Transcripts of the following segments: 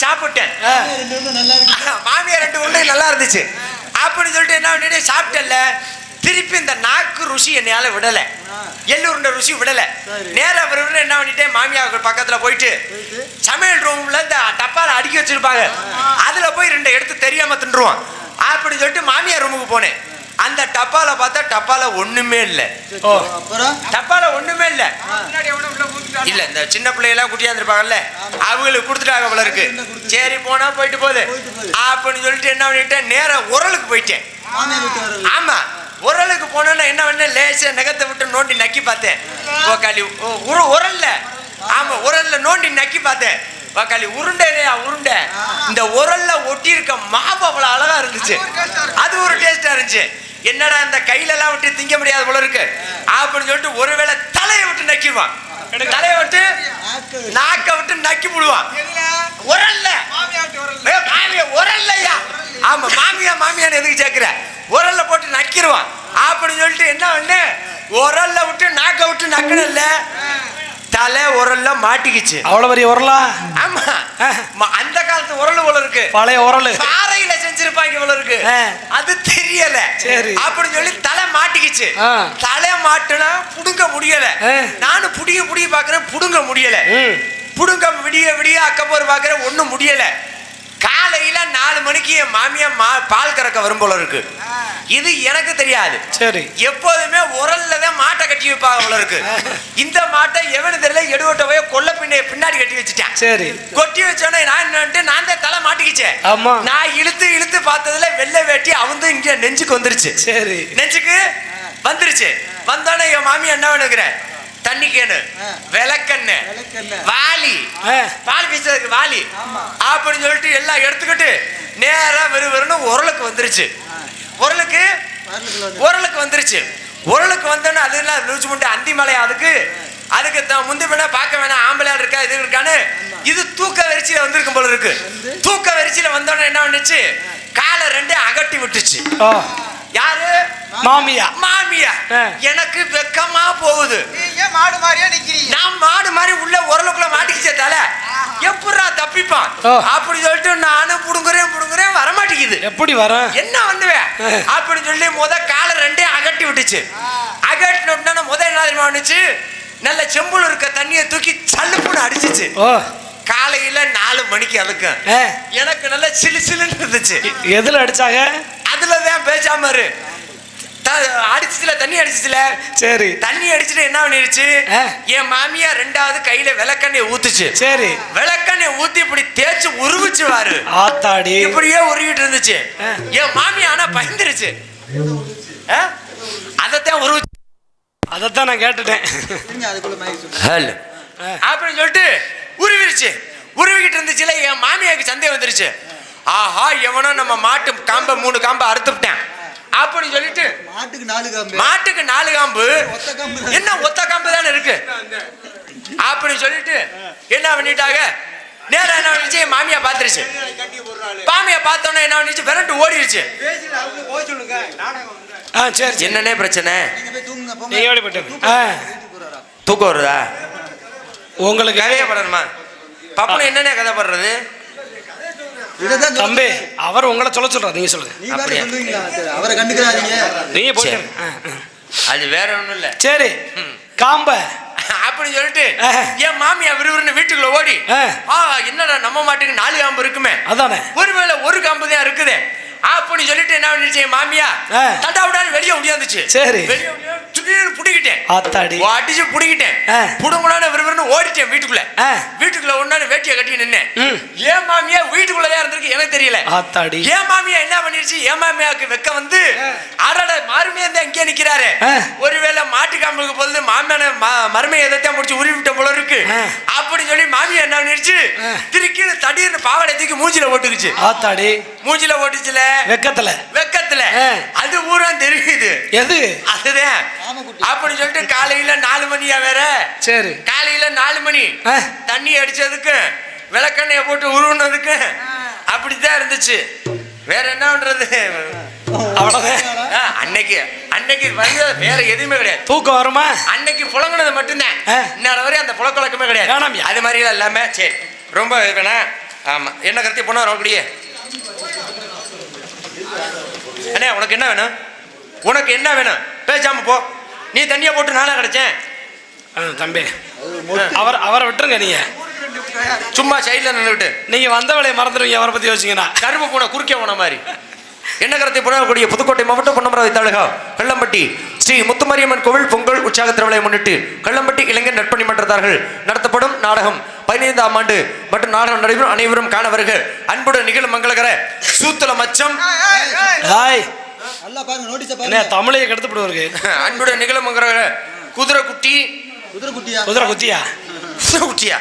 சாப்பிட்டேன். மாமியார் ரெண்டு உருண்டை நல்லா இருந்துச்சு. அப்படின்னு சொல்லிட்டு என்ன பண்ணிட்டு சாப்பிட்டல திருப்பி இந்த நாக்கு ருசி என்னையால விடல. ஆ. எள்ளு உருண்டை ருசி விடல. சரி. நேரா விரும்புற என்ன பண்ணிட்டேன் மாமியார் பக்கத்துல போயிட்டு சமையல் ரூம்ல இந்த டப்பால அடுக்கி வச்சிருப்பாங்க. அதுல போய் ரெண்டு எடுத்து தெரியாம தின்றுவான். அப்படின்னு சொல்லிட்டு மாமியார் ரூமுக்கு போனேன். அந்த டப்பால பார்த்தா டப்பால ஒண்ணுமே இல்ல. டப்பால ஒண்ணுமே இல்ல. இல்ல இந்த சின்ன பிள்ளையெல்லாம் குட்டியா இருந்திருப்பாங்கல்ல. அவங்களுக்கு கொடுத்துட்டாங்க போல இருக்கு. சரி போனா போயிட்டு போகுது. அப்படின்னு சொல்லிட்டு என்ன பண்ணிட்டேன்? நேரா உரலுக்கு போயிட்டேன். ஆமா. உரலுக்கு போனோன்னா என்ன பண்ண லேசா நகத்தை விட்டு நோண்டி நக்கி பார்த்தேன். ஓக்காளி உரல்ல. ஆமா உரல்ல நோண்டி நக்கி பார்த்தேன். ஓக்காளி உருண்டை இல்லையா உருண்டை. இந்த உரல்ல ஒட்டி இருக்க மாவு அவ்வளவு அழகா இருந்துச்சு. அது ஒரு இருந்துச்சு என்னடா இந்த கையில எல்லாம் விட்டு திங்க முடியாது போல இருக்கு? அப்படின்னு சொல்லிட்டு ஒருவேளை தலையை விட்டு நக்கிடுவான். தலையை விட்டு நாக்கு விட்டு நக்கி விடுவான். உரல்ல. ஏய், மாமியா உரல்லையா? ஆமா மாமியா மாமியான்னு எதுக்கு சேர்க்கிற? உரல்ல போட்டு நக்கிடுவான். அப்படின்னு சொல்லிட்டு என்ன பண்ணு உரல்ல விட்டு நாக்க விட்டு நக்கணும்ல தலை உரல்ல மாட்டிக்கிச்சு. அவ்வளவு பெரிய உரலா? ஆமா. அந்த காலத்து உரல் போல இருக்கு. பழைய உரல். பாறையில செஞ்சிருப்பாங்க போல இருக்கு. அது தெரியல சரி. அப்படின்னு சொல்லி தலை மாட்டிக்கிச்சு. தலை மாட்டுனா புடுங்க முடியல. நானும் புடிங்க புடிங்க பாக்குறேன் புடுங்க முடியல. புடுங்க விடிய விடிய அக்கப்போர் பாக்குறேன் ஒண்ணும் முடியல காலையில நாலு மணிக்கு என் மாமியா மா பால் கறக்க வரும் போல இருக்கு. இது எனக்கு தெரியாது. சரி. எப்போதுமே உரல்ல தான் மாட்டை கட்டி வைப்பாங்க போல இருக்கு. இந்த மாட்டை எவனு தெரியல எடுவட்ட போய் கொல்ல பின்ன பின்னாடி கட்டி வச்சுட்டேன். சரி. கொட்டி வச்சோடனே நான் என்னன்ட்டு நான் தான் தலை மாட்டிக்கிச்சேன். ஆமா. நான் இழுத்து இழுத்து பார்த்ததுல வெள்ளை வேட்டி அவந்து இங்க நெஞ்சுக்கு வந்துருச்சு. சரி. நெஞ்சுக்கு வந்துருச்சு. வந்தோடனே என் மாமி என்ன பண்ணுகிறேன் தண்ணி கேனு. விளக்கண்ணு ஆ. பால் பீசதுக்கு வாளி. ஆமா. அப்படின்னு சொல்லிட்டு எல்லாம் எடுத்துக்கிட்டு நேரா வெறு வெறுன்னு உரலுக்கு வந்துருச்சு. உரலுக்கு உரலுக்கு வந்துருச்சு. உரலுக்கு வந்தோன்னே அதெல்லாம் லூச்சு முட்டை அந்தி மலை அதுக்கு அதுக்கு முந்தி வேணா பார்க்க வேணாம் ஆம்பளையா இருக்கா இது இருக்கான்னு. இது தூக்க வெறிச்சியில வந்திருக்கும் போல இருக்கு? தூக்க வெறிச்சியில வந்தோடனே என்ன பண்ணுச்சு? காலை ரெண்டே அகட்டி விட்டுச்சு. யாரு? மாமியா மாமியா. எனக்கு வெக்கமா போகுது. மாடு மாதிரியா நிக்கிறீங்க. நான் மாடு மாதிரி உள்ள உரலுக்குள்ள மாட்டிக்கிச்சே தலை. எப்படா தப்பிப்பான்? ஓ. அப்படி சொல்லிட்டு நானும் புடுங்குறேன் புடுங்குறேன் வரமாட்டேங்குது. எப்படி வர? என்ன பண்ணுவேன்? அப்படின்னு சொல்லி முத காலை ரெண்டே அகட்டி விட்டுச்சு. அகட்டின உடனே முத என்ன தெரியுமா பண்ணுச்சு? நல்ல செம்புல இருக்க தண்ணியை தூக்கி சல்லுப்புன்னு அடிச்சிச்சு. ஓ. காலையில நாலு மணிக்கு அதுக்கு ஆ. எனக்கு நல்ல சிலு சிலுன்னு இருந்துச்சு. எதுல அடிச்சாங்க? அதுல தான் பேசாம இரு. அடிச்சுச்சுல தண்ணி அடிச்சுச்சுல. சரி. தண்ணி அடிச்சுட்டு என்ன பண்ணிருச்சு. என் மாமியா ரெண்டாவது கையில விளக்கெண்ணெய் ஊத்துச்சு. சரி. விளக்கெண்ணெய் ஊத்தி இப்படி தேய்ச்சு உருவிச்சு வாரு ஆத்தாடி. இப்படியே உருவிட்டு இருந்துச்சு. என் மாமியா ஆனா பயந்துருச்சு. ஆ? அதத்தான் உருவி அதைத்தான் நான் கேட்டுட்டேன். ஹலோ. அப்படின்னு சொல்லிட்டு உருவிருச்சு. உருவிக்கிட்டு இருந்துச்சுல என் மாமியாக்கு சந்தேகம் வந்துருச்சு. ஆஹா எவனோ நம்ம மாட்டு காம்பை மூணு காம்பை அறுத்துவிட்டேன். அப்படின்னு சொல்லிட்டு மாட்டுக்கு நாலு காம்பு. மாட்டுக்கு நாலு காம்பு. ஒத்த காம்பு தான். என்ன ஒத்த காம்பு தானே இருக்கு? அப்படின்னு சொல்லிட்டு என்ன பண்ணிட்டாங்க? நேரா என்ன பண்ணிச்சு? மாமியா பாத்துருச்சு மாமியா பார்த்தோன்னே என்ன பண்ணிச்சு? விரண்டு ஓடிருச்சு. ஆ சரி சரி. என்னன்னே பிரச்சனை? தூக்கம் வருதா? உங்களுக்கு கதையை படணுமா? பப்பனு என்னென்ன கதை படுறது? தம்பி அவர் உங்களை சொல்ல சொல்றாரு. நீங்க சொல்லுங்க. அவரை கண்டுக்கிறாதீங்க. நீங்க ஆ. அது வேற ஒண்ணும் இல்ல. சரி. காம்ப. அப்படின்னு சொல்லிட்டு. என் மாமியா விறுவிறுன்னு வீட்டுக்குள்ள ஓடி என்னடா நம்ம மாட்டுக்கு நாலு காம்பு இருக்குமே? அதானே. ஒருவேளை ஒரு காம்பு தான் இருக்குது. அப்படின்னு சொல்லிட்டு என்ன பண்ணிச்சு மாமியா. தட்டா விடாது வெளியே முடியாந்துச்சு சரி. வெளியே புடிக்கிட்டேன் ஆத்தாடி. அடிச்சு புடிக்கிட்டேன். புடுங்கணும்னு விறுவிறுன்னு ஓடிட்டேன் வீட்டுக்குள்ள. வீட்டுக்குள்ள ஒன்னாரு வேட்டியை கட்டி நின்னேன். ஏன் மாமியா வீட்டுக்குள்ளதான் இருந்திருக்கு எனக்கு தெரியல. ஆத்தாடி. ஏன் மாமியா என்ன பண்ணிருச்சு? ஏன் மாமியாவுக்கு வெக்க வந்து அடட மாருமையா தான் இங்கே நிக்கிறாரு. ஒருவேளை மாட்டு காம்புக்கு பொழுது மாமியான மருமை எதைத்தான் முடிச்சு உருவிட்ட போல இருக்கு. அப்படின்னு சொல்லி மாமியா என்ன பண்ணிருச்சு? ஆ. திருக்கி திடீர்னு பாவாடை தூக்கி மூஞ்சில ஓட்டுக்குச்சு. ஆத்தாடி. மூஞ்சில ஓட்டுச்சுல. வெக்கத்துல. வெக்கத்துல. அது பூரா தெரியுது. எது? அதுதான். அப்படின்னு சொல்லிட்டு காலையில நாலு மணியா வேற? சரி. காலையில நாலு மணி. தண்ணி அடிச்சதுக்கு விளக்கெண்ணைய போட்டு உருவுனதுக்கு அப்படித்தான் இருந்துச்சு. வேற என்ன பண்றது? அன்னைக்கு அன்னைக்கு வந்து வேற எதுவுமே கிடையாது. தூக்கம் வருமா? அன்னைக்கு புழங்குனது மட்டும்தான். இன்னொரு வரை அந்த புழக்கழக்கமே கிடையாது. வேணாம்யா. அது மாதிரி எல்லாம் இல்லாம சரி ரொம்ப வேணா ஆமா. என்ன கருத்தி? பொண்ணா வரக்கூடியே? அண்ணே உனக்கு என்ன வேணும்? உனக்கு என்ன வேணும்? பேசாம போ. நீ தண்ணியை போட்டு நானா கிடைச்சேன். ஆ, தம்பி. அவர் அவரை விட்டுருங்க நீங்க. சும்மா சைடில் நின்றுட்டு நீங்க வந்த வேலையை மறந்துடுவீங்க அவரை பத்தி யோசிங்கன்னா கரும்பு பூனை குறுக்கே போன மாதிரி. என்ன கருத்தை புனரக்கூடிய புதுக்கோட்டை மாவட்டம் பொன்னமராவதி தாலுகா கள்ளம்பட்டி. ஸ்ரீ முத்துமாரியம்மன் கோவில் பொங்கல் உற்சாக திருவிழாவை முன்னிட்டு கள்ளம்பட்டி இளைஞர் நற்பணி மன்றத்தார்கள் நடத்தப்படும் நாடகம் பதினைந்தாம் ஆண்டு மற்றும் நாடகம் நடைபெறும் அனைவரும் காண வருக. அன்புடன் நிகழும் மங்களகர சூத்தல மச்சம். ஹாய். நல்லா பாருங்க நோட்டீஸ என்ன பாருங்க தமிழையை கெடுத்து விடுவாருக்கு அன்புடன் நிகழும் மங்களகர குதிரை குட்டி குதிரை குட்டியா குதிரை குத்தியா குதிரை குட்டியா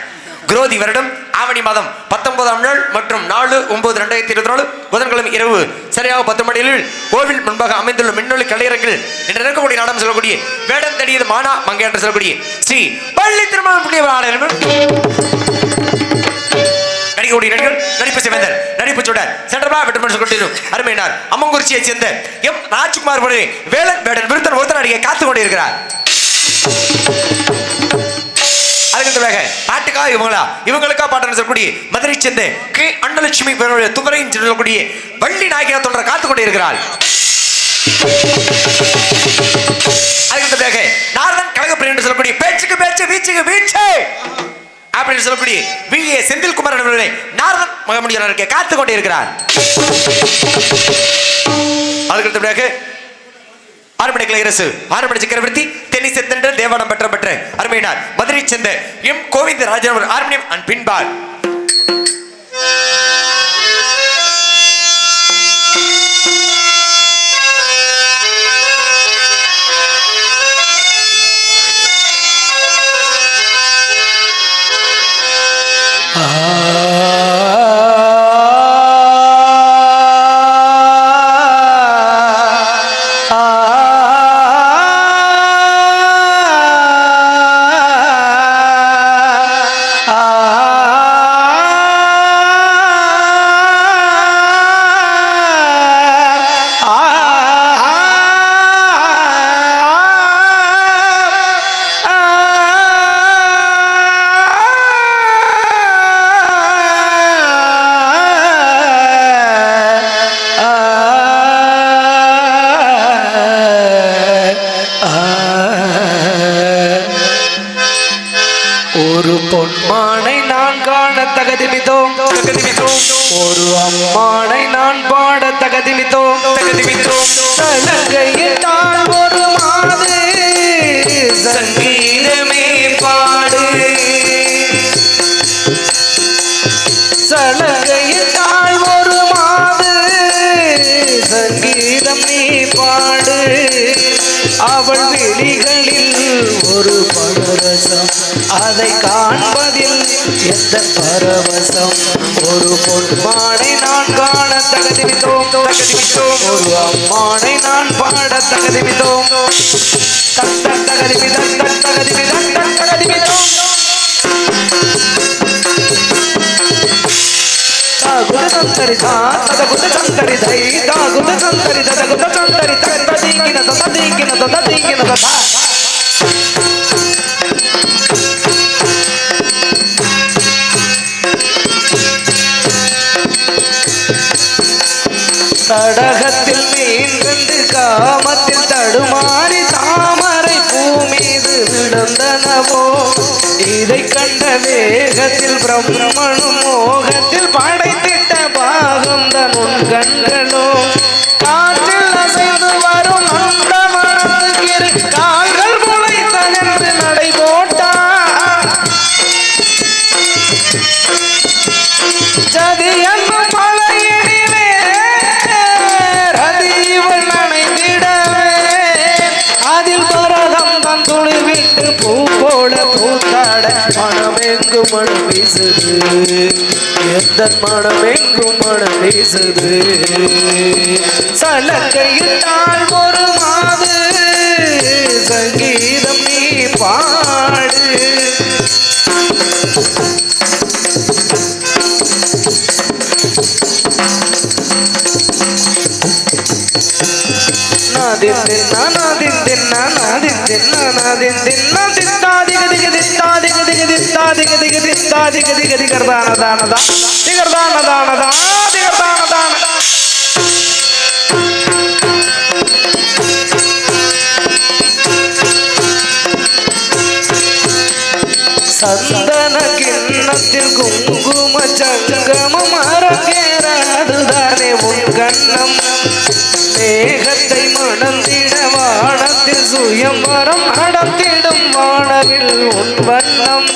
குரோதி வருடம் ஆவணி மாதம் பத்தொன்பதாம் நாள் மற்றும் நாலு ஒன்பது ரெண்டாயிரத்தி இருபத்தி நாலு புதன்கிழமை இரவு. சரியாக பத்து மணியில் கோவில் முன்பாக அமைந்துள்ள மின்னொலி கலையரங்கில் என்று இருக்கக்கூடிய நாடம் சொல்லக்கூடிய வேடம் தடியது மானா மங்கை என்று சொல்லக்கூடிய ஸ்ரீ பள்ளி திருமணம் புண்ணிய ஆடல் நடிக்கக்கூடிய நடிகர் நடிப்பு சிவந்தர் நடிப்பு சுடர் சென்றபா வெட்டுமன் சொல்லிட்டு அருமையினார் அம்மங்குறிச்சியை சேர்ந்த எம் ராஜ்குமார் புனே வேலன் வேடன் விருத்தன் ஒருத்தன் நடிகை காத்து கொண்டிருக்கிறார். அதுக்கு பாட்டுக்கா இவங்களா? இவங்களுக்கா பாட்டு சொல்லக்கூடிய மதுரை சேர்ந்த கே. அன்னலட்சுமி பெருடைய துவரையும் சொல்லக்கூடிய வள்ளி நாயகியா தொடர காத்து கொண்டு இருக்கிறாள் அதுக்கு பிறகு நாரதன் கழகப்பிரி என்று சொல்லக்கூடிய பேச்சுக்கு பேச்சு வீச்சுக்கு வீச்சு. அப்படின்னு சொல்லக்கூடிய வி. ஏ. செந்தில்குமார் அவர்களே நாரதன் மகமுடியாளருக்கு காத்து கொண்டு இருக்கிறார் அதுக்கு பிறகு ஆறுமணி கிளரசு சக்கரவர்த்தி டென்னிஸ் சென்ற தேவானம் பெற்ற பெற்ற அருமையினார். மதுரை சேர்ந்த M Govindarajan our ஆர்மணியம் and பின்பால் எந்த பரவசம் ஒரு பொன்மானை நான் காண தகுதிவித்தோம் தகுதிவித்தோம் ஒரு அம்மானை நான் பாட தகுதிவித்தோம் தத்த தகுதிவிதம் தகுதிவிதம் தகுதிவித்தோம் தாகுத சந்தரி தா தகுத சந்தரி தை தாகுத சந்தரி தகுத சந்தரி தகுத தீங்கின தத தீங்கின தத தீங்கின ததா தடகத்தில் மீன் காமத்தில் தடுமாறி தாமரை பூமீது விழுந்தனவோ? இதை கண்ட வேகத்தில் பிரம்மனும் மோகத்தில் படைத்திட்ட பாகம் தன் உன் கண்களோ? மனமெங்கு மனம் வீசுது. எந்த எங்கும் மனம் வீசுது. சலக்கையிட்டால் ஒரு மாது சங்கீதம் நீ பாடு. நான் ದಿನ್ನ ನಾ ದಿನ್ ದಿನ್ನ ನಾ ದಿನ್ ದಿನ್ನ ದಿತ್ತಾ ದಿಗ ದಿಗ ದಿತ್ತಾ ದಿಗ ದಿಗ ದಿತ್ತಾ ದಿಗ ದಿಗ ದಿತ್ತಾ ದಿಗ ದಿಗ ದಿಗರ್ ದಾನ ದಾನ ದಾನ ದಿಗರ್ ದಾನ ದಾನ ದಾನ ದಿಗರ್ ದಾನ ದಾನ സന്തന കിണ്ണത്തിൽ കുങ്കുമ ചങ്കമ മറകേറാടുതാനെ മുൻകണ്ണ வானத்தில் வரம் நடத்திடும் வானவில் உன் வண்ணம்.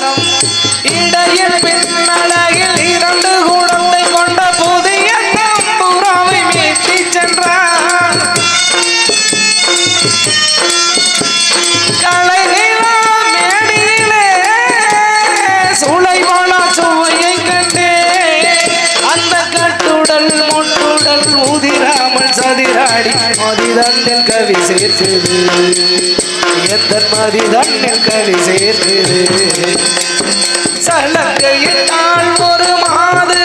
இடையில் பின்னழகில் இரண்டு கூடத்தை கொண்ட புதிய புறாவை மீட்டி சென்றார். கலை நிலா மேடையிலே சுளைவாளா சுவையை கண்டே. அந்த கட்டுடல் முட்டுடல் உதிராமல் சதிராடி மதிதண்ணில் கவி சேர்த்தது. சாதி மதிதண்ணில் கவி சேர்த்தது சலங்கையிட்டால் ஒரு மாது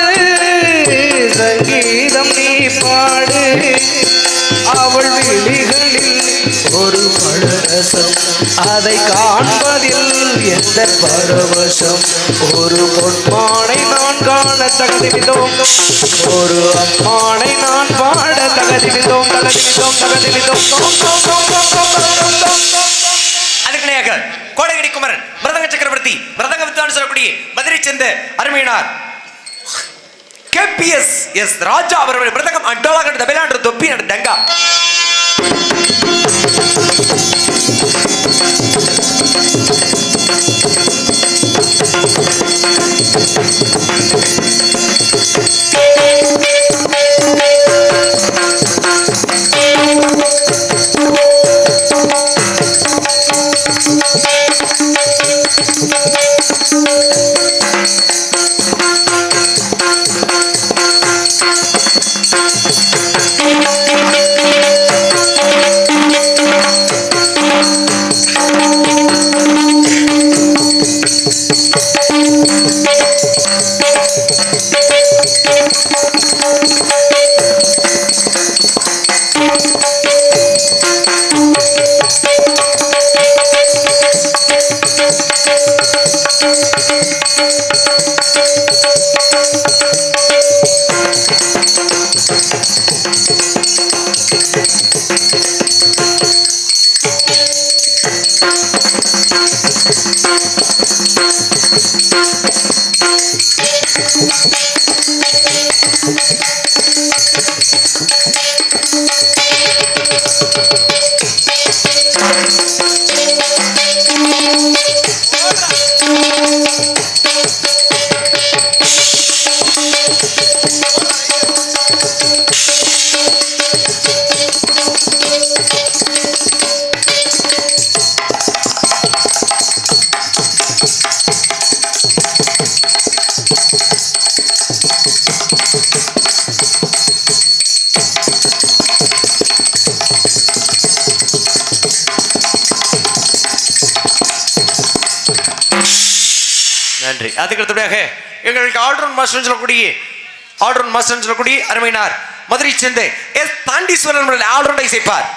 சங்கீதம் நீ பாடு. அவள் விழிகளில் ஒரு பழரசம் அதை காண்பதில் எந்த பரவசம்? ஒரு பொன்மானை நான் காண தகுதிவிதோம் ஒரு அம்மானை நான் பாட தகுதிவிதோம் தகுதிவிதோம் தகுதிவிதோம் இணையாக கோடகிரி குமரன் மிருதங்க சக்கரவர்த்தி மிருதங்க வித்வான் சொல்லக்கூடிய மதுரை சேர்ந்த அருமையினார் கேபிஎஸ் எஸ் ராஜா அவர்கள் மிருதங்கம் அட்டோலாக தபிலாண்டு தொப்பி நட டங்கா அதுக்கு அடுத்தபடியாக எங்களுக்கு ஆல்ரவுண்ட் மாஸ்டர் சொல்லக்கூடிய ஆல்ரவுண்ட் மாஸ்டர் சொல்லக்கூடிய அருமையினார் மதுரை சேர்ந்த எஸ் தாண்டீஸ்வரன் ஆல்ரவுண்டை சேர்ப்பார்.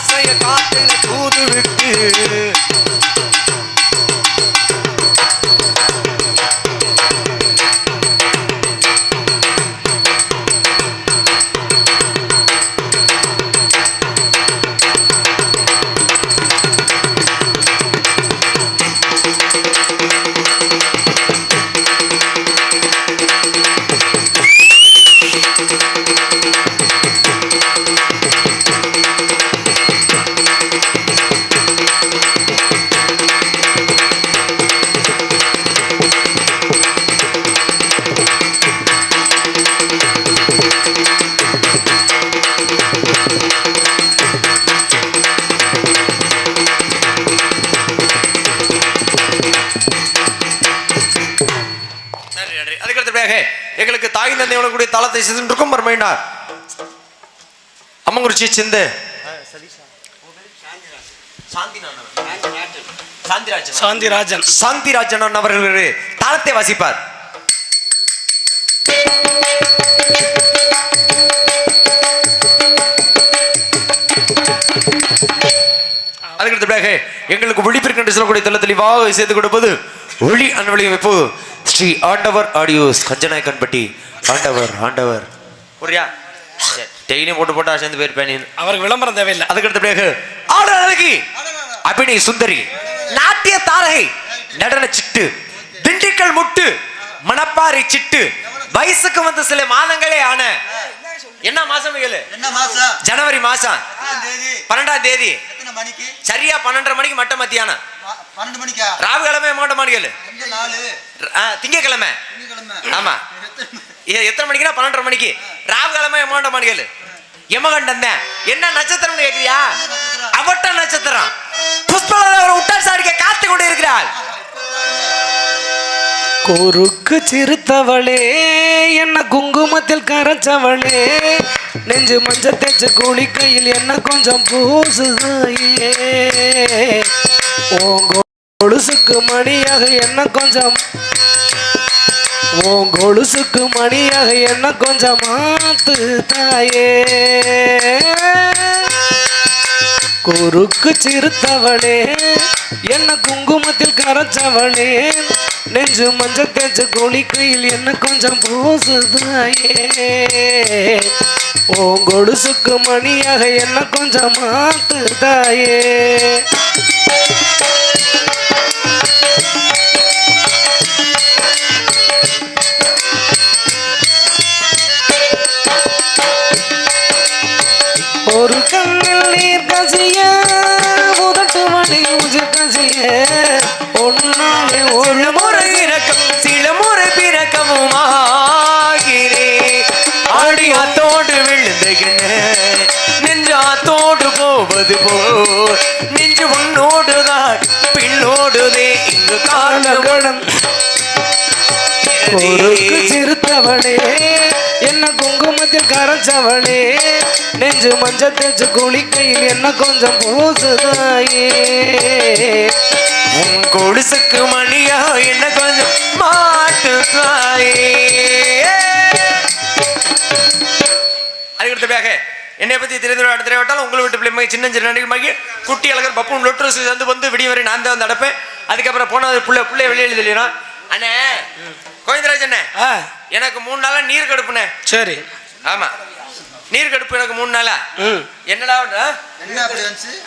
ஆசைய காத்துல தூது விட்டு உணக்கூடிய தளத்தை சென்றிருக்கும் மர்மையினார் அம்மங்குறிச்சி சிந்து. சாந்திராஜன். சாந்திராஜன் அவர்கள் தாளத்தை வாசிப்பார். அதுக்கு அடுத்தபடியாக எங்களுக்கு விழிப்பிற்கு சொல்லக்கூடிய தள்ள தெளிவாக செய்து கொடுப்பது ஒளி அன்பளி வைப்பு ஸ்ரீ ஆண்டவர் ஆடியோஸ் கஞ்சநாயக்கன்பட்டி ஆண்டவர் ஆண்டவர். புரியா? டெய்லியும் போட்டு போட்டா சேர்ந்து போயிருப்பேன் நீ அவருக்கு விளம்பரம் தேவையில்லை. அதுக்கு அடுத்தபடியாக ஆடல் அழகி அபிநய் சுந்தரி நாட்டிய தாரகை நடன சிட்டு திண்டுக்கல் முட்டு மணப்பாறை சிட்டு வயசுக்கு வந்த சில மாதங்களே ஆன என்ன மாசம் கேளு என்ன மாசம்? ஜனவரி மாசம். பன்னெண்டாம் தேதி. எத்தனை மணிக்கு? சரியா பன்னெண்டரை மணிக்கு மட்ட மத்தியானம். பன்னெண்டு மணிக்கா? ராவு கிழமை மாட்ட மாடு கேளு எந்த நாலு? ஆ, திங்கட்கிழமை திங்கக்கிழமை. ஆமா. எத்தனை மணிக்குன்னா பன்னெண்டரை மணிக்கு. ராவு கிழமை மாட்ட மாடு கேளு யமகண்டன் தான். என்ன நட்சத்திரம்னு கேக்குறியா? அவட்ட நட்சத்திரம். புஷ்பலதா ஒரு உட்டார் சாடிக்க காத்து கொண்டு இருக்கிறாள் குறுக்கு சிறுத்தவளே என்ன குங்குமத்தில் கரைச்சவளே. நெஞ்சு மஞ்ச தேய்ச்ச குளிக்கையில் என்ன கொஞ்சம் பூசுகையே. உன் கொலுசுக்கு மணியாக என்ன கொஞ்சம் உன் கொலுசுக்கு மணியாக என்ன கொஞ்சம் மாத்து தாயே குறுக்கு சிறுத்தவளே என்ன குங்குமத்தில் கரைச்சவளே நெஞ்சு மஞ்ச தேய்ச்ச குளிக்கையில் என்ன கொஞ்சம் பூசுதாயே. உன் கொலுசுக்கு மணியாக என்ன கொஞ்சம் மாத்துதாயே. கசிய உதட்டு மணி உஜு கசிய ஒன்னாலே ஒரு முறை இறக்கம் சில முறை பிறக்கமும் ஆகிறே ஆடியாத்தோடு விழுந்துகின நெஞ்சாத்தோடு போவது போ நெஞ்சு உன்னோடுதான் பின்னோடுதே இங்கு கணம் பொறுக்கு சிறுத்தவளே என்ன குங்குமத்தில் கரைச்சவளே? நெஞ்சு மஞ்ச தெஞ்சு குளிக்கையில் என்ன கொஞ்சம் பூசுதாயே? உன் கொலுசுக்கு மணியா என்ன கொஞ்சம் மாட்டு அதுக்கடுத்தபடியாக என்னை பத்தி தெரிந்து அடுத்த விட்டாலும் உங்களை விட்டு பிள்ளை சின்ன சின்ன நடிகை குட்டி அழகர் பப்பு லொட்ரஸ் வந்து வந்து விடிய வரை நான் தான் வந்து நடப்பேன். அதுக்கப்புறம் போனது புள்ள பிள்ளை வெளியே தெரியணும் அண்ணே அண்ணே எனக்கு மூணு நாளா நீர் கடுப்புண்ணே. சரி. ஆமா. நீர் கடுப்பு எனக்கு மூணு நாளா? ம். என்னடா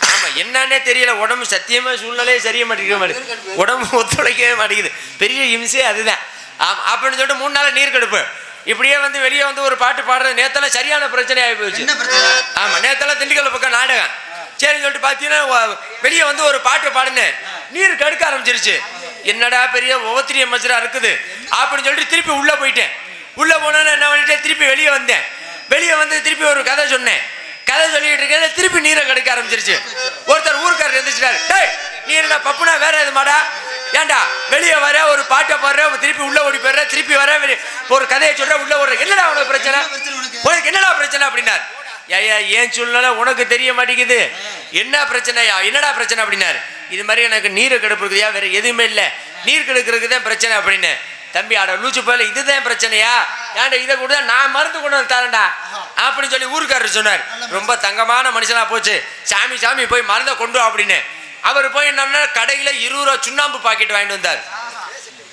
ஆமா என்னன்னே தெரியல. உடம்பு சத்தியமா சூழ்நிலையே சரிய மாட்டேங்கிற மாதிரி உடம்பு ஒத்துழைக்கவே மாட்டேங்குது. பெரிய இம்சையே அதுதான். ஆமா அப்படின்னு சொல்லிட்டு மூணு நாள் நீர் கடுப்பு. இப்படியே வந்து வெளியே வந்து ஒரு பாட்டு பாடுறது நேத்தெல்லாம் சரியான பிரச்சனை ஆகி போச்சு. ஆமா நேத்தெல்லாம் திண்டுக்கல் பக்கம் நாடகம். சரின்னு சொல்லிட்டு பார்த்தீங்கன்னா வெளியே வந்து ஒரு பாட்டு பாடுனேன். நீர் கடுக்க ஆரம்பிச்சிருச்சு. என்னடா பெரிய ஒவ்வொத்திரிய மச்சரா இருக்குது? அப்படின்னு சொல்லிட்டு திருப்பி உள்ள போயிட்டேன். உள்ள போனோன்னு என்ன பண்ணிட்டேன்? திருப்பி வெளியே வந்தேன். வெளியே வந்து திருப்பி ஒரு கதை சொன்னேன். கதை சொல்லிட்டு இருக்கேன். திருப்பி நீரை கடுக்க ஆரம்பிச்சிருச்சு. ஒருத்தர் ஊருக்காரர் எந்திரிச்சிட்டாரு. டேய் நீ என்னடா பப்புனா? வேற எது மாடா? ஏன்டா வெளியே வர ஒரு பாட்டை பாடுற திருப்பி உள்ள ஓடி போயிடுற திருப்பி வர ஒரு கதையை சொல்ற உள்ள ஓடுற. என்னடா உனக்கு பிரச்சனை? என்ன? உனக்கு? என்னடா பிரச்சனை? அப்படின்னார். ஐயா ஏன் சூழ்நிலை உனக்கு தெரிய மாட்டேங்குது. என்ன பிரச்சனையா? என்னடா பிரச்சனை? அப்படின்னாரு. இது மாதிரி எனக்கு நீர் கெடுப்பு இருக்குதுயா வேற எதுவுமே இல்லை. நீர் கெடுக்கிறதுக்கு தான் பிரச்சனை அப்படின்னு. தம்பி அட லூச்சு போல இதுதான் பிரச்சனையா? ஏன்டா இதை கூட நான் மருந்து கொண்டு வந்து தரேன்டா. அப்படின்னு சொல்லி ஊருக்காரர் சொன்னார். ரொம்ப தங்கமான மனுஷனா போச்சு. சாமி சாமி போய் மருந்தை கொண்டு வா அப்படின்னு. அவர் போய் என்னன்னா கடையில இருபது ரூபா சுண்ணாம்பு பாக்கெட் வாங்கிட்டு வந்தார்.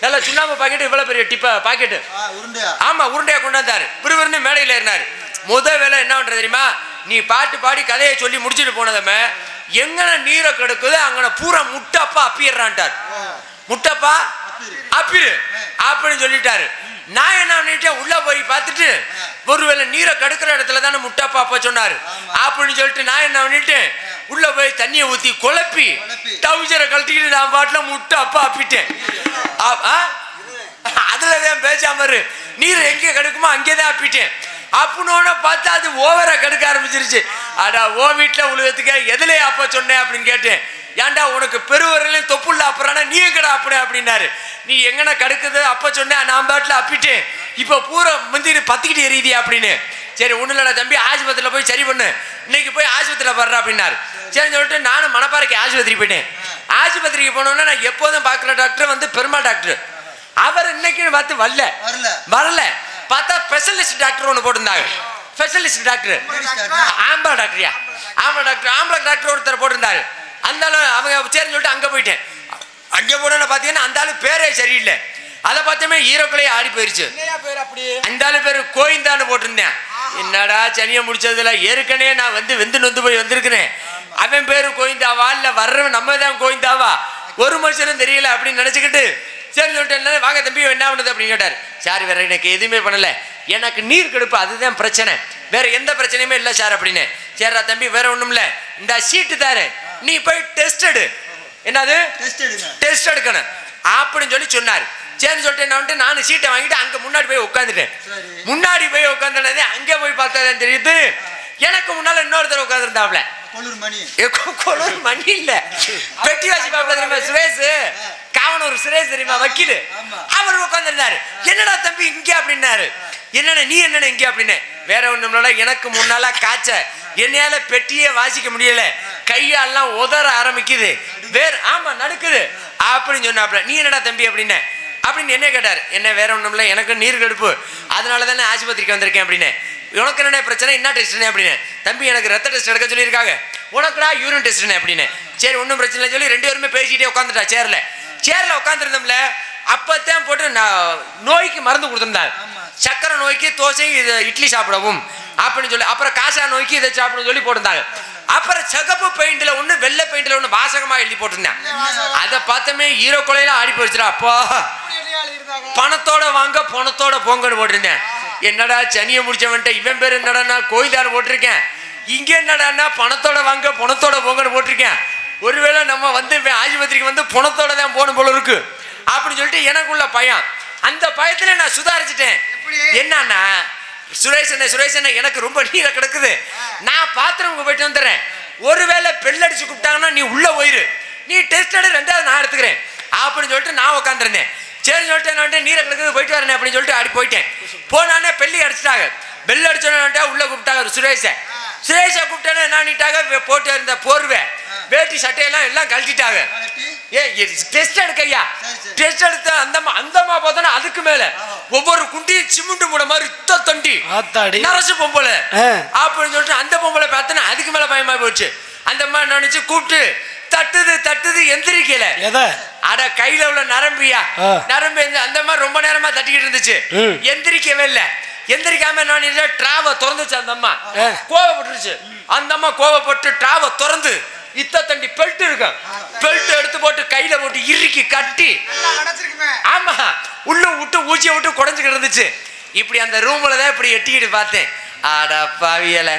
நல்ல சுண்ணாம்பு பாக்கெட் இவ்வளவு பெரிய டிப்ப பாக்கெட் ஆ உருண்டையா? ஆமா உருண்டையா கொண்டு வந்தாரு. விறுவிறுன்னு மேடையில இருந்தாரு முத வேலை என்ன பண்றது தெரியுமா? நீ பாட்டு பாடி கதையை சொல்லி முடிச்சுட்டு போனதமே எங்கன நீரை கெடுக்குதோ அங்கன பூரா முட்டப்பா அப்பிடுறான்ட்டார் முட்டப்பா? அப்பிரு. அப்படின்னு சொல்லிட்டாரு. நான் என்ன பண்ணிட்டேன் உள்ள போய் பார்த்துட்டு ஒருவேளை நீரை கடுக்கிற இடத்துல தானே முட்டப்பா அப்பா சொன்னாரு. அப்படின்னு சொல்லிட்டு நான் என்ன பண்ணிட்டேன் உள்ள போய் தண்ணியை ஊத்தி குழப்பி. டவுசரை கழட்டிக்கிட்டு நான் பாட்டுல முட்டை அப்பா அப்பிட்டேன் ஆ? அதுலதான் பேசாம நீர் எங்க கெடுக்குமோ அங்கேதான் அப்பிட்டேன். அப்புனோட பார்த்தா அது ஓவரா கெடுக்க ஆரம்பிச்சிருச்சு. அடா ஓ வீட்டுல உலகத்துக்கு எதுல அப்ப சொன்னேன் அப்படின்னு கேட்டேன். ஏன்டா உனக்கு பெருவரையிலும் தொப்புள்ள அப்புறானா நீ எங்கடா அப்படி அப்படின்னாரு. நீ எங்கன கடுக்குது? அப்ப சொன்னேன் நான் பாட்டுல அப்பிட்டேன். இப்ப பூரா முந்திரி பத்திக்கிட்டு எரியுது அப்படின்னு. சரி இல்லடா தம்பி ஆஸ்பத்திரியில போய் சரி பண்ணு. இன்னைக்கு போய் ஆஸ்பத்திரியில பாடுறா அப்படின்னாரு. சரி சொல்லிட்டு நானும் மணப்பாறைக்கு ஆஸ்பத்திரி போயிட்டேன். ஆஸ்பத்திரிக்கு போனோன்னா நான் எப்போதும் பார்க்குற டாக்டர் வந்து பெருமாள் டாக்டர் அவர் இன்னைக்குன்னு பார்த்து வரல. வரல. பார்த்தா ஸ்பெஷலிஸ்ட் டாக்டர் ஒன்று போட்டிருந்தாங்க. ஸ்பெஷலிஸ்ட் டாக்டர் ஆம்பளை டாக்டரியா ஆம்பளை டாக்டர் ஆம்பளை டாக்டர் ஒருத்தர் போட்டிருந்தாரு. அந்த ஆளு அவங்க சரின்னு சொல்லிட்டு அங்கே போயிட்டேன். அங்கே போனோன்னு பார்த்தீங்கன்னா அந்த ஆளு பேரே சரியில்லை. அதை பார்த்தோமே ஈரோக்குள்ளேயே ஆடி போயிருச்சு. அந்த ஆளு பேர் கோயிந்தான்னு போட்டிருந்தேன். என்னடா சனியை முடிச்சதுல? ஏற்கனவே நான் வந்து வெந்து நொந்து போய் வந்திருக்கிறேன். அவன் பேரு கோயிந்தாவா இல்ல வர்றவன் நம்ம தான் கோயிந்தாவா ஒரு மனுஷனும் தெரியல அப்படின்னு நினைச்சுக்கிட்டு சரி சொல்லிட்டு என்ன வாங்க தம்பி என்ன பண்ணுது அப்படின்னு கேட்டார். சார் வேற எனக்கு எதுவுமே பண்ணல. எனக்கு நீர் கெடுப்பு அதுதான் பிரச்சனை. வேற எந்த பிரச்சனையுமே இல்லை சார் அப்படின்னு. சரிடா தம்பி வேற ஒண்ணும் இல்ல இந்த சீட்டு தாரு. நீ போய் டெஸ்ட் எடு. என்னது? டெஸ்ட் எடுக்கணும். அப்படின்னு சொல்லி சொன்னார். சரின்னு சொல்லிட்டு என்ன பண்ணிட்டு நானும் சீட்டை வாங்கிட்டு அங்க முன்னாடி போய் உட்காந்துட்டேன். முன்னாடி போய் உட்காந்துனதே அங்கே போய் பார்த்ததான் தெரியுது. எனக்கு முன்னால இன்னொருத்தர் உட்காந்துருந்தாப்ல கொள்ளூர் மணி. கொலூர் மணி இல்ல. பெட்டி வாசி பாப்பல தெரியுமா சுரேஷ் தெரியுமா வக்கீல். அவர் உட்காந்துருந்தாரு என்னடா தம்பி இங்க அப்படின்னாரு. என்னடா நீ என்னடா இங்க அப்படின்னு. வேற இல்ல எனக்கு முன்னால காய்ச்ச. என்னால பெட்டியே வாசிக்க முடியல. கையாலாம் உதற ஆரம்பிக்குது. வேற ஆமா நடக்குது. அப்படின்னு சொன்னாப்ல நீ என்னடா தம்பி அப்படின்னு. அப்படின்னு என்ன கேட்டார். என்ன வேற இல்ல எனக்கு நீர் கடுப்பு. அதனால தானே ஆஸ்பத்திரிக்கு வந்திருக்கேன் அப்படின்னு. உனக்கு என்ன பிரச்சனை? என்ன டெஸ்ட்னே அப்படின்னு. தம்பி எனக்கு ரத்த டெஸ்ட் எடுக்க சொல்லியிருக்காங்க. உனக்குடா யூரின் டெஸ்ட்னே அப்படின்னு. சரி ஒன்றும் பிரச்சனை இல்லை சொல்லி ரெண்டு பேருமே பேசிக்கிட்டே உட்காந்துட்டா சேர்ல சேர்ல உட்காந்துருந்தோம்ல அப்பத்தான் போட்டு நான் நோய்க்கு மருந்து கொடுத்துருந்தார். சக்கரை நோய்க்கு தோசை இது இட்லி சாப்பிடவும் அப்படின்னு சொல்லி அப்புறம் காசா நோய்க்கு இதை சாப்பிடணும் சொல்லி போட்டிருந்தாங்க அப்புறம் சிகப்பு பெயிண்ட்ல ஒண்ணு வெள்ளை பெயிண்ட்ல ஒண்ணு வாசகமா எழுதி போட்டிருந்தேன். அதை பார்த்தமே ஈரோ கொலையில ஆடி போயிடுச்சுடா அப்பா. பணத்தோட வாங்க பணத்தோட போங்கன்னு போட்டிருந்தேன். என்னடா சனியை முடிச்சவன்ட்ட இவன் பேர் என்னடான்னா கோயில்தான்னு போட்டிருக்கேன். இங்க என்னடான்னா பணத்தோட வாங்க பணத்தோட போங்கன்னு போட்டிருக்கேன். ஒருவேளை நம்ம வந்து ஆஸ்பத்திரிக்கு வந்து பணத்தோட தான் போகணும் போல இருக்கு. அப்படின்னு சொல்லிட்டு எனக்குள்ள பயம். அந்த பயத்துல நான் சுதாரிச்சிட்டேன்? என்னன்னா சுரேஷ் அண்ணே சுரேஷ் அண்ணே எனக்கு ரொம்ப நீரை கிடக்குது. நான் பாத்ரூமுக்கு போயிட்டு வந்துடுறேன். ஒருவேளை பெல் அடிச்சு கூப்பிட்டாங்கன்னா நீ உள்ள போயிரு. நீ டெஸ்ட் எடு ரெண்டாவது நான் எடுத்துக்கிறேன். அப்படின்னு சொல்லிட்டு நான் உட்காந்துருந்தேன் சரி சொல்லிட்டு என்ன பண்ணிட்டேன், நீரை கிடக்குது போயிட்டு வரேன் அப்படின்னு சொல்லிட்டு ஆடி போயிட்டேன். போனானே பெல்லி அடிச்சிட்டாங்க. பெல் அடிச்சோன்னே உள்ள கூப்பிட்டாங்க சுரேஷை. சுரேஷை கூப்பிட்டேன்னு என்ன வே- போட்டு இருந்த போர்வை வேட்டி சட்டையெல்லாம் எல்லாம் கழட்டிட்டாங்க. கழட்டி? ஏ டெஸ்ட் எடுக்கையா. டெஸ்ட் எடுத்த அந்த அந்தமா பார்த்தோன்னா அதுக்கு மேல ஒவ்வொரு குண்டியும் சிமெண்ட் மூட மாதிரி இத்த தண்டி. நரசு பொம்பளை. அப்படின்னு சொல்லிட்டு அந்த பொம்பளை பார்த்தோன்னா அதுக்கு மேல பயமா போச்சு. அந்த மாதிரி நினைச்சு கூப்பிட்டு தட்டுது தட்டுது எந்திரிக்கல. அட கையில உள்ள நரம்பியா. நரம்பு அந்த மாதிரி ரொம்ப நேரமா தட்டிக்கிட்டு இருந்துச்சு. எந்திரிக்கவே இல்ல. எந்திரிக்காம நான் டிராவ திறந்துச்சு அந்த அம்மா. கோவப்பட்டுருச்சு. அந்த அம்மா கோவப்பட்டு டிராவ திறந்து இத்த தண்டி பெல்ட் இருக்கு. பெல்ட் எடுத்து போட்டு கையில போட்டு இறுக்கி கட்டி. ஆமா. உள்ள விட்டு ஊச்சியை விட்டு குடஞ்சுக்கிட்டு இருந்துச்சு. இப்படி அந்த ரூம்ல தான் இப்படி எட்டிக்கிட்டு பார்த்தேன். ஆடா பாவியல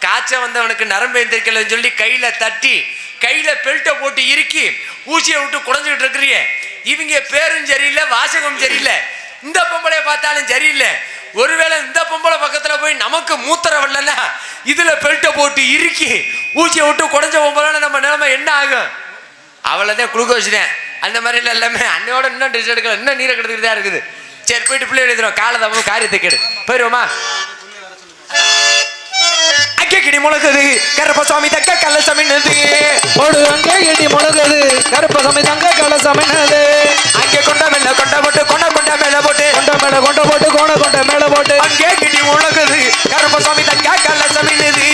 காய்ச்ச வந்தவனுக்கு நரம்பு எந்திரிக்கலன்னு சொல்லி கையில தட்டி கையில பெல்ட்டை போட்டு இறுக்கி ஊசியை விட்டு குடஞ்சுக்கிட்டு இருக்கிறியே. இவங்க பேரும் சரியில்லை வாசகம் சரியில்லை. இந்த பொம்பளைய பார்த்தாலும் சரியில்லை. ஒருவேளை இந்த பொம்பளை பக்கத்தில் போய் நமக்கு மூத்திரம் வரலன்னா இதில் பெல்ட்டை போட்டு இறுக்கி ஊசியை விட்டு குடஞ்ச பொம்பளை நம்ம நிலைமை என்ன ஆகும்? அவ்வளோதான் குளுக்கோஸ் தான் அந்த மாதிரி எல்லாமே அன்னையோட இன்னும் ட்ரெஸ் எடுக்கல இன்னும் நீரை கெடுத்துக்கிட்டு தான் இருக்குது. சரி போயிட்டு பிள்ளை எழுதுறோம் காலை தப்பு காரியத்தை கேடு போயிடுவோமா அக்கே கிடி முழகுது. கருப்பசாமி தக்க கலசமின்னது ஒரு அங்கே இடி முழங்குது கருப்பசாமி தங்க கலசமினது அங்கே கொண்ட மேல கொண்ட போட்டு கொண்ட கொண்ட மேல போட்டு. கொண்ட மேல கொண்ட போட்டு கோண கொண்ட மேல போட்டு. அங்கே கிடி முழகுது. கருப்பசாமி தக்க கலசமின்னது